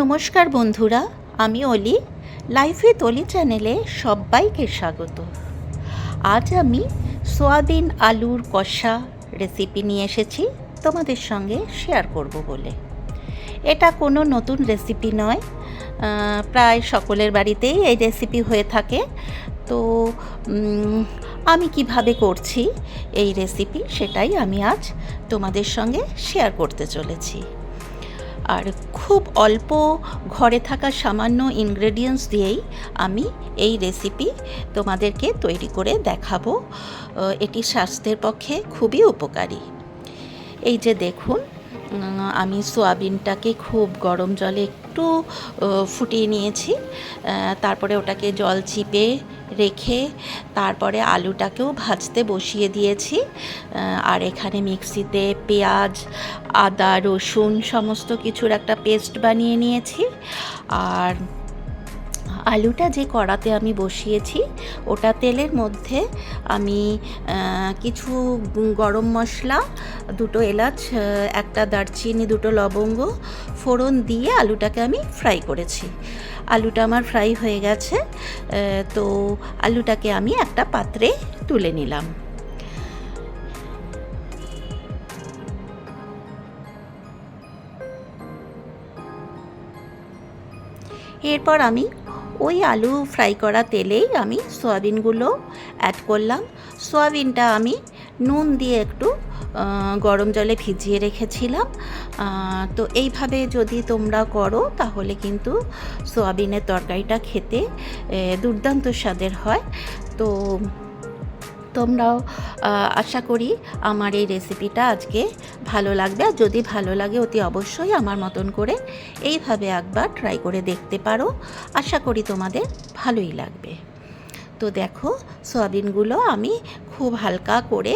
নমস্কার বন্ধুরা, আমি অলি, লাইফ উইথ অলি চ্যানেলে সবাইকে স্বাগত। আজ আমি সোয়াবিন আলুর কষা রেসিপি নিয়ে এসেছি, তোমাদের সঙ্গে শেয়ার করব বলে। এটা কোনো নতুন রেসিপি নয় প্রায় সকলের বাড়িতেই এই রেসিপি হয়ে থাকে। তো আমি কীভাবে করছি এই রেসিপি সেটাই আমি আজ তোমাদের সঙ্গে শেয়ার করতে চলেছি। আর খুব অল্প ঘরে থাকা সামান্য ইনগ্রেডিয়েন্টস দিয়েই আমি এই রেসিপি তোমাদেরকে তৈরি করে দেখাবো। এটি স্বাস্থ্যের পক্ষে খুবই উপকারী। এই যে দেখুন আমি সোয়াবিনটাকে খুব গরম জলে একটু ফুটিয়ে নিয়েছি। তারপরে ওটাকে জল চিপে রেখে তারপরে আলুটাকেও ভাজতে বসিয়ে দিয়েছি। আর এখানে মিক্সিতে পেঁয়াজ, আদা, রসুন সমস্ত কিছুর একটা পেস্ট বানিয়ে নিয়েছি। আর আলুটা যে কড়াতে আমি বসিয়েছি, ওটা তেলের মধ্যে আমি কিছু গরম মশলা, দুটো এলাচ একটা দারচিনি, দুটো লবঙ্গ, ফোড়ন দিয়ে আলুটাকে আমি ফ্রাই করেছি। আলুটা আমার ফ্রাই হয়ে গেছে তো আলুটাকে আমি একটা পাত্রে তুলে নিলাম। এরপর আমি ওই আলু ফ্রাই করা তেলেই আমি সয়াবিনগুলো অ্যাড করলাম। সয়াবিনটা আমি নুন দিয়ে একটু গরম জলে ভিজিয়ে রেখেছিলাম। তো এইভাবে যদি তোমরা করো, তাহলে কিন্তু সোয়াবিনের তরকারিটা খেতে দুর্দান্ত স্বাদের হয়। তো তোমরাও আশা করি আমার এই রেসিপিটা আজকে ভালো লাগবে। আর যদি ভালো লাগে, অতি অবশ্যই আমার মতন করে এইভাবে একবার ট্রাই করে দেখতে পারো। আশা করি তোমাদের ভালোই লাগবে। তো দেখো, সয়াবিনগুলো আমি খুব হালকা করে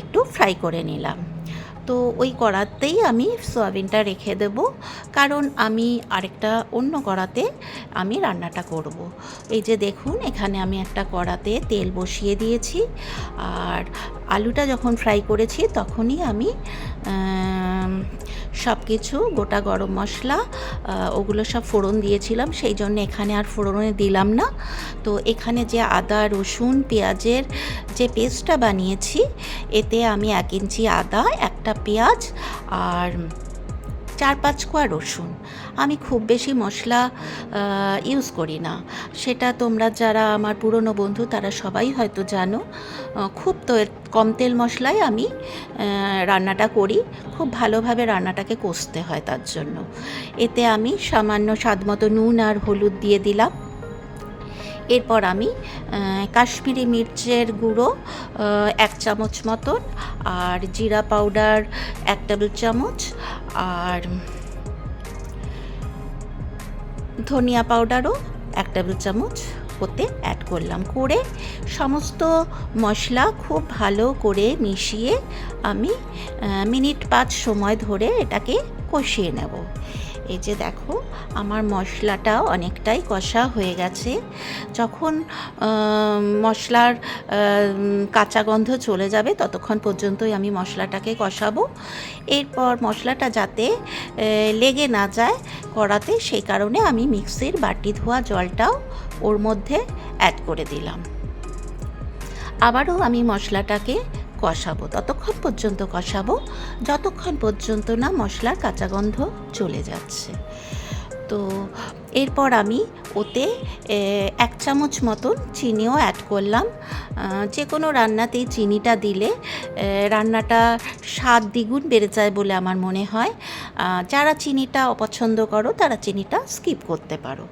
একটু ফ্রাই করে নিলাম। তো ওই কড়াতেই আমি সয়াবিনটা রেখে দেব। কারণ আমি আরেকটা অন্য কড়াতে আমি রান্নাটা করব। এই যে দেখুন, এখানে আমি একটা কড়াতে তেল বসিয়ে দিয়েছি। আর আলুটা যখন ফ্রাই করেছি, তখনই আমি সব কিছু গোটা গরম মশলা ওগুলো সব ফোড়ন দিয়েছিলাম। সেই জন্য এখানে আর ফোড়নে দিলাম না। তো এখানে যে আদা, রসুন, পেঁয়াজের যে পেস্টটা বানিয়েছি, এতে আমি এক ইঞ্চি আদা, একটা পেঁয়াজ আর চার পাঁচ কোয়া রসুন। আমি খুব বেশি মশলা ইউজ করি না। সেটা তোমরা যারা আমার পুরনো বন্ধু, তারা সবাই হয়তো জানো। খুব তো কম তেল মশলায় আমি রান্নাটা করি। খুব ভালোভাবে রান্নাটাকে কষতে হয় তার জন্য। এতে আমি সামান্য স্বাদমতো নুন আর হলুদ দিয়ে দিলাম। এরপর আমি কাশ্মীরি মির্চের গুঁড়ো এক চামচ মতন, আর জিরা পাউডার এক টেবিল চামচ, আর ধনিয়া পাউডারও এক টেবিল চামচ ওতে অ্যাড করলাম। করে সমস্ত মশলা খুব ভালো করে মিশিয়ে আমি মিনিট পাঁচ সময় ধরে এটাকে কষিয়ে নেব। এই যে দেখো, আমার মশলাটা অনেকটাই কষা হয়ে গেছে। যখন মশলার কাঁচা গন্ধ চলে যাবে, ততক্ষণ পর্যন্তই আমি মশলাটাকে কষাবো। এরপর মশলাটা যাতে লেগে না যায় কড়াতে, সেই কারণে আমি মিক্সির বাটি ধোয়া জলটাও ওর মধ্যে অ্যাড করে দিলাম। আবারও আমি মশলাটাকে কষাবো, ততক্ষণ পর্যন্ত কষাবো, যতক্ষণ পর্যন্ত না মশলার কাঁচা গন্ধ চলে যাচ্ছে। তো এরপর আমি ওতে এক চামচ মতন চিনিও অ্যাড করলাম। যে কোনো রান্নাতেই চিনিটা দিলে রান্নাটা স্বাদ দ্বিগুণ বেড়ে যায় বলে আমার মনে হয়। যারা চিনিটা অপছন্দ করো, তারা চিনিটা স্কিপ করতে পারো।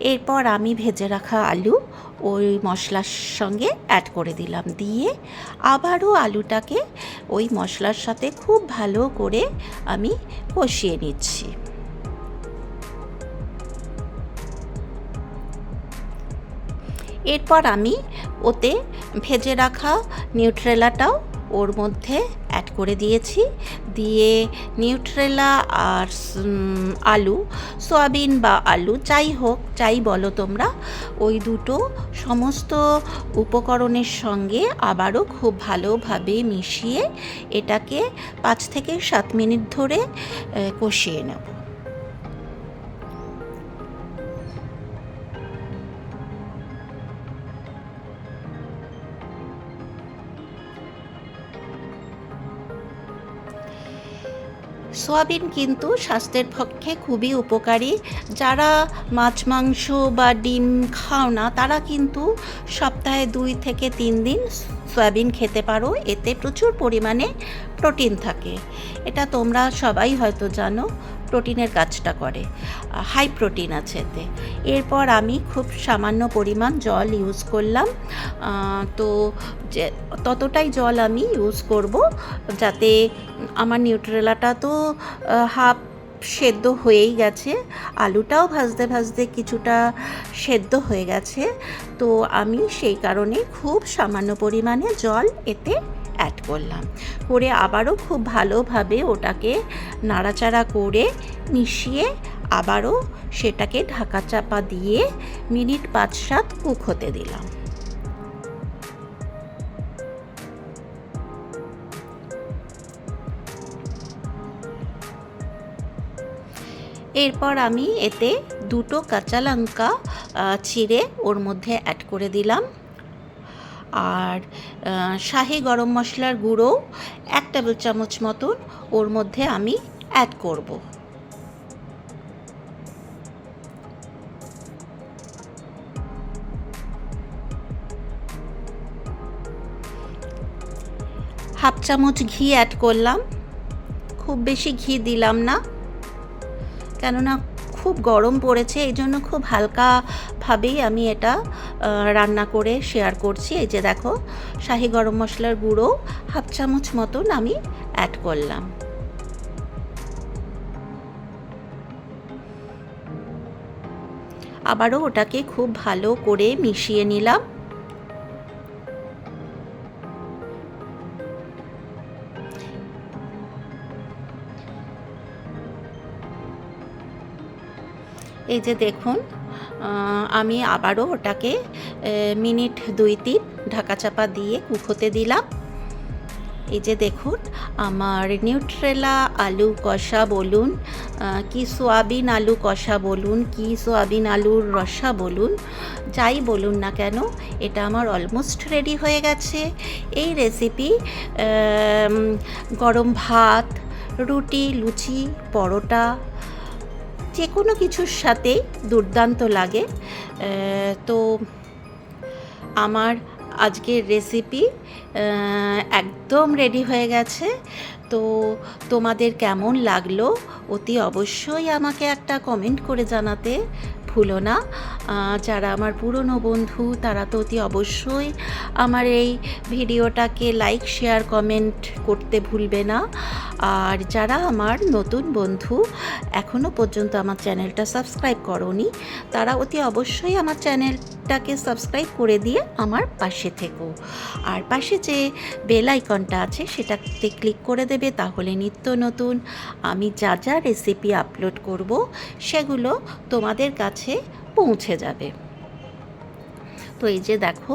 এরপর আমি ভেজে রাখা আলু ওই মশলার সঙ্গে অ্যাড করে দিলাম। দিয়ে আবারও আলুটাকে ওই মশলার সাথে খুব ভালো করে আমি কষিয়ে নিচ্ছি। এরপর আমি ওতে ভেজে রাখা নিউট্রেলাটাও ওর মধ্যে অ্যাড করে দিয়েছি। দিয়ে নিউট্রেলা আর আলু, সোয়াবিন বা আলু, যাই হোক, যাই বলো তোমরা, ওই দুটো সমস্ত উপকরণের সঙ্গে আবারও খুব ভালোভাবে মিশিয়ে এটাকে পাঁচ থেকে সাত মিনিট ধরে কষিয়ে নেব। সোয়াবিন কিন্তু স্বাস্থ্যের পক্ষে খুবই উপকারী। যারা মাছ, মাংস বা ডিম খাও না, তারা কিন্তু সপ্তাহে দুই থেকে তিন দিন সয়াবিন খেতে পারো। এতে প্রচুর পরিমাণে প্রোটিন থাকে। এটা তোমরা সবাই হয়তো জানো। প্রোটিনের কাজটা করে হাই প্রোটিন আছে এতে। এরপর আমি খুব সামান্য পরিমাণ জল ইউজ করলাম তো যে, ততটাই জল আমি ইউজ করব যাতে আমার নিউট্রেলাটা তো হাফ সেদ্ধ হয়েই গেছে, আলুটাও ভাজতে ভাজতে কিছুটা সেদ্ধ হয়ে গেছে, তো আমি সেই কারণে খুব সামান্য পরিমাণে জল এতে অ্যাড করলাম। করে আবারও খুব ভালোভাবে ওটাকে নাড়াচাড়া করে মিশিয়ে আবারও সেটাকে ঢাকা চাপা দিয়ে মিনিট পাঁচ সাত কুক হতে দিলাম। এরপর আমি এতে দুটো কাঁচা লঙ্কা চিড়ে ওর মধ্যে অ্যাড করে দিলাম। আর শাহি গরম মশলার গুঁড়ো এক টেবিল চামচ মতন ওর মধ্যে আমি অ্যাড করব। হাফ চামচ ঘি অ্যাড করলাম। খুব বেশি ঘি দিলাম না, কেননা খুব গরম পড়েছে, এই জন্য খুব হালকাভাবেই আমি এটা রান্না করে শেয়ার করছি। এই যে দেখো, শাহি গরম মশলার গুঁড়ো, হাফ চামচ মতন আমি অ্যাড করলাম। আবারও ওটাকে খুব ভালো করে মিশিয়ে নিলাম। এই যে দেখুন আমি আবারও ওটাকে মিনিট দুই তিন ঢাকা চাপা দিয়ে কুক দিলাম। এই যে দেখুন, আমার নিউট্রেলা আলু কষা বলুন কি সোয়াবিন আলু কষা বলুন, কি সোয়াবিন আলুর রসা বলুন, যাই বলুন না কেন, এটা আমার অলমোস্ট রেডি হয়ে গেছে। এই রেসিপি গরম ভাত, রুটি, লুচি, পরোটা যে কোনো কিছুর সাথেই দুর্দান্ত লাগে। তো আমার আজকের রেসিপি একদম রেডি হয়ে গেছে। তো তোমাদের কেমন লাগল অতি অবশ্যই আমাকে একটা কমেন্ট করে জানাতে। ভুলো না। যারা আমার পুরনো বন্ধু, তারা তো অতি অবশ্যই আমার এই ভিডিওটাকে লাইক শেয়ার কমেন্ট করতে ভুলবে না। আর যারা আমার নতুন বন্ধু এখনও পর্যন্ত আমার চ্যানেলটা সাবস্ক্রাইব করনি, তারা অতি অবশ্যই আমার চ্যানেলটাকে সাবস্ক্রাইব করে দিয়ে আমার পাশে থেকো। আর পাশে যে বেল আইকনটা আছে, সেটাতে ক্লিক করে দেবে, তাহলে নিত্য নতুন আমি যা যা রেসিপি আপলোড করব, সেগুলো তোমাদের কাছে পৌঁছে যাবে। তো এই যে দেখো,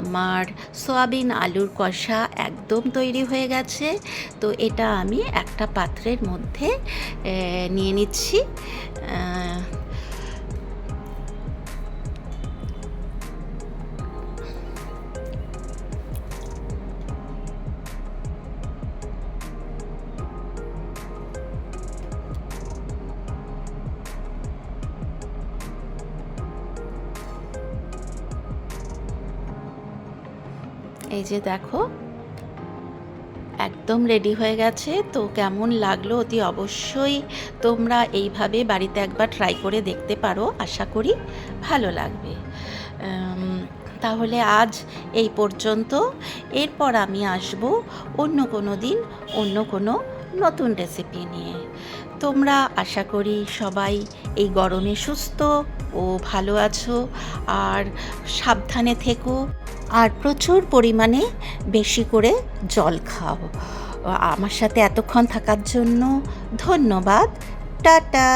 আমার সয়াবিন আলুর কষা একদম তৈরি হয়ে গেছে। তো এটা আমি একটা পাত্রের মধ্যে নিয়ে নিচ্ছি। এই যে দেখো, একদম রেডি হয়ে গেছে। তো কেমন লাগল অতি অবশ্যই তোমরা এইভাবে বাড়িতে একবার ট্রাই করে দেখতে পারো, আশা করি ভালো লাগবে। তাহলে আজ এই পর্যন্ত। এরপর আমি আসব অন্য কোনো দিন অন্য কোনো নতুন রেসিপি নিয়ে। তোমরা। আশা করি সবাই এই গরমে সুস্থ ও ভালো আছো। আর সাবধানে থেকো। আর প্রচুর পরিমাণে বেশি করে জল খাও। আমার সাথে এতক্ষণ থাকার জন্য ধন্যবাদ। টাটা!